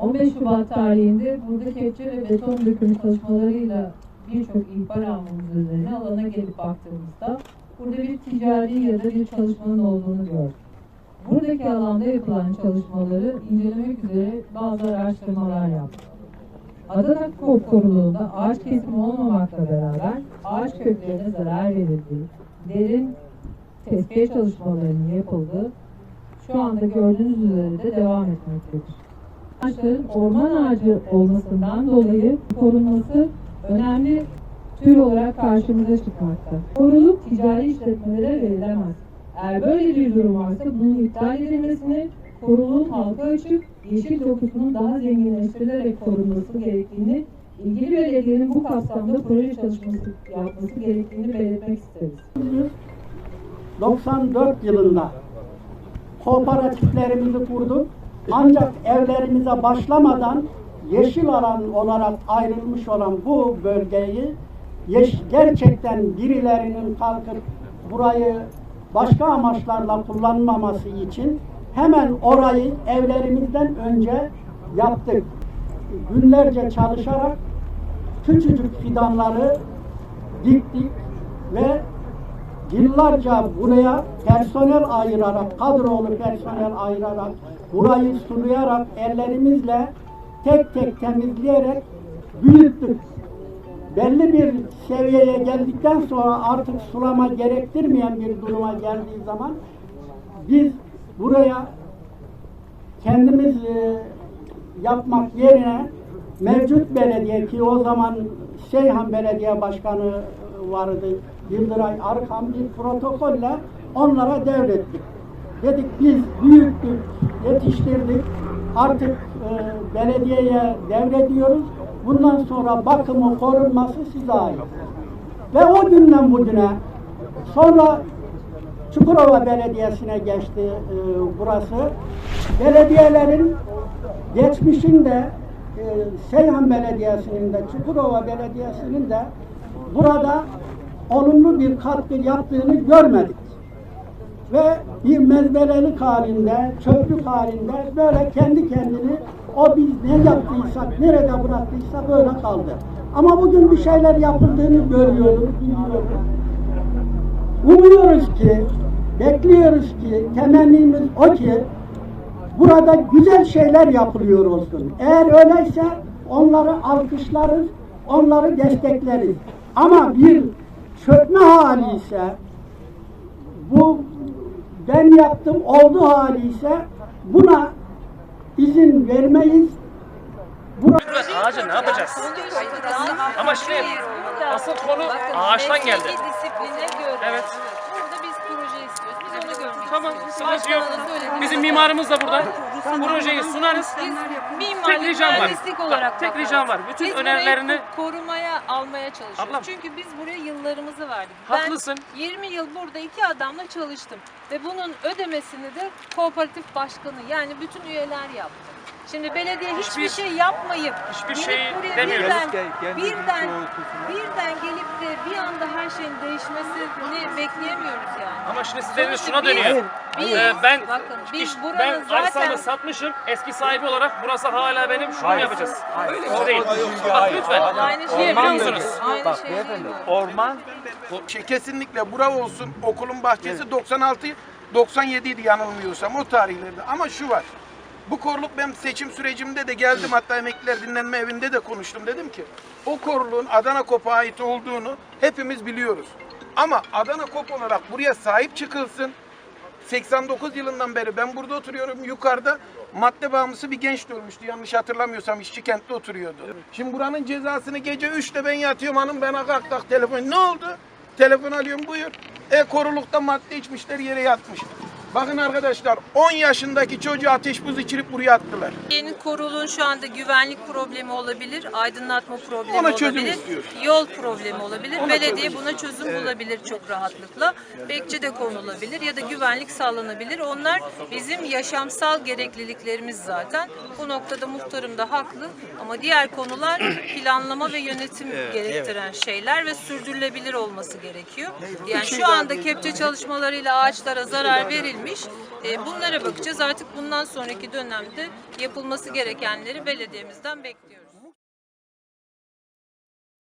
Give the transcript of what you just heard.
15 Şubat tarihinde burada kepçe ve beton dökümü çalışmalarıyla birçok ihbar almamız üzerine alana gelip baktığımızda burada bir ticari ya da bir çalışmanın olduğunu gördük. Buradaki alanda yapılan çalışmaları incelemek üzere bazı araştırmalar yaptık. Adana Kop Koruluğu'nda ağaç kesimi olmamakla beraber ağaç köklerine zarar verildiği, derin tespih çalışmalarının yapıldığı, şu anda gördüğünüz üzere de devam etmektedir. Ağaçların orman ağacı olmasından dolayı korunması önemli tür olarak karşımıza çıkmakta. Koruluk ticari işletmelere verilemez. Eğer böyle bir durum varsa bunun iptal edilmesini, koruluğun halka açık, yeşil dokusunun daha zenginleştirilerek korunması gerektiğini, ilgili belediyenin bu kapsamda proje çalışması yapması gerektiğini belirtmek isteriz. 94 yılında kooperatiflerimizi kurduk. Ancak evlerimize başlamadan yeşil alan olarak ayrılmış olan bu bölgeyi gerçekten birilerinin kalkıp burayı başka amaçlarla kullanmaması için hemen orayı evlerimizden önce yaptık. Günlerce çalışarak küçücük fidanları diktik ve yıllarca buraya personel ayırarak, kadrolu personel ayırarak, burayı sulayarak, ellerimizle tek tek temizleyerek büyüttük. Belli bir seviyeye geldikten sonra artık sulama gerektirmeyen bir duruma geldiği zaman biz buraya kendimiz e, yapmak yerine mevcut belediye ki o zaman Seyhan Belediye Başkanı vardı Yıldıray Arkan bir protokolle onlara devrettik. Dedik biz büyüttük, yetiştirdik. Artık e, belediyeye devrediyoruz. Bundan sonra bakımı, korunması size ait. Ve o günden bugüne sonra Çukurova Belediyesi'ne geçti e, burası. Belediyelerin geçmişinde e, Seyhan Belediyesi'nin de Çukurova Belediyesi'nin de burada olumlu bir katkı yaptığını görmedik. Ve bir mezbelelik halinde, çöplük halinde böyle kendi kendini o biz ne yaptıysak, nerede bıraktıysa böyle kaldı. Ama bugün bir şeyler yapıldığını görüyoruz, biliyoruz. Umuyoruz ki, bekliyoruz ki, temennimiz o ki burada güzel şeyler yapılıyor olsun. Eğer öyleyse onları alkışlarız, onları destekleriz. Ama bir çökme hali ise bu ben yaptım oldu hali ise buna izin vermeyiz. Bura Ağacı ne yapacağız? Ama şimdi asıl konu ağaçtan geldi. disipline göre. Evet. Burada biz proje istiyoruz. Biz onu görmek Tamam, istiyoruz. sıkıntı yok. Bizim mimarımız da burada. Projeyi sunarız. Biz Tek mimarlık ricam var. mühendislik Bak, olarak tek bakarız. ricam var. Bütün Biz önerilerini- korumaya almaya çalışıyoruz. Ablam. Çünkü biz buraya yıllarımızı verdik. Haklısın. Ben 20 yıl burada iki adamla çalıştım. Ve bunun ödemesini de kooperatif başkanı yani bütün üyeler yaptı. Şimdi belediye hiçbir, Hiçbir- şey yapmayıp hiçbir şey buraya demiyoruz. birden, birden, birden gelip de bir anda her şeyin değişmesini bekleyemiyoruz yani. Ama şimdi siz dediniz şuna dönüyor. Biz, Ee, ben bakın biz ben zaten arsamı satmışım. Eski sahibi olarak burası hala benim. Şunu Hayır. yapacağız. Hayır. Öyle değil. Hayır. Bak lütfen. aynı şeyi Niye biliyor musunuz? Aynı Bak şeyi beyefendi diyoruz. orman Şey, kesinlikle bura olsun okulun bahçesi 96 97 idi yanılmıyorsam o tarihlerde ama şu var bu koruluk ben seçim sürecimde de geldim hatta emekliler dinlenme evinde de konuştum dedim ki o koruluğun Adana Kop'a ait olduğunu hepimiz biliyoruz. Ama Adana Kop olarak buraya sahip çıkılsın. 89 yılından beri ben burada oturuyorum yukarıda madde bağımlısı bir genç de ölmüştü yanlış hatırlamıyorsam işçi kentte oturuyordu. Şimdi buranın cezasını gece 3'te ben yatıyorum hanım bana kalk kalk telefon ne oldu? Telefon alıyorum buyur. E korulukta madde içmişler yere yatmış. Bakın arkadaşlar 10 yaşındaki çocuğu ateş buz içirip buraya attılar. Yeni koruluğun şu anda güvenlik problemi olabilir, aydınlatma problemi Ona çözüm olabilir, istiyoruz. yol problemi olabilir. Ona Belediye çözüm buna çözüm bulabilir çok rahatlıkla. Bekçi de konulabilir ya da güvenlik sağlanabilir. Onlar bizim yaşamsal gerekliliklerimiz zaten. Bu noktada muhtarım da haklı ama diğer konular planlama ve yönetim gerektiren şeyler ve sürdürülebilir olması gerekiyor. Yani şu anda kepçe çalışmalarıyla ağaçlara zarar verilmiş. Verilmiş. E, bunlara bakacağız. Artık bundan sonraki dönemde yapılması gerekenleri belediyemizden bekliyoruz.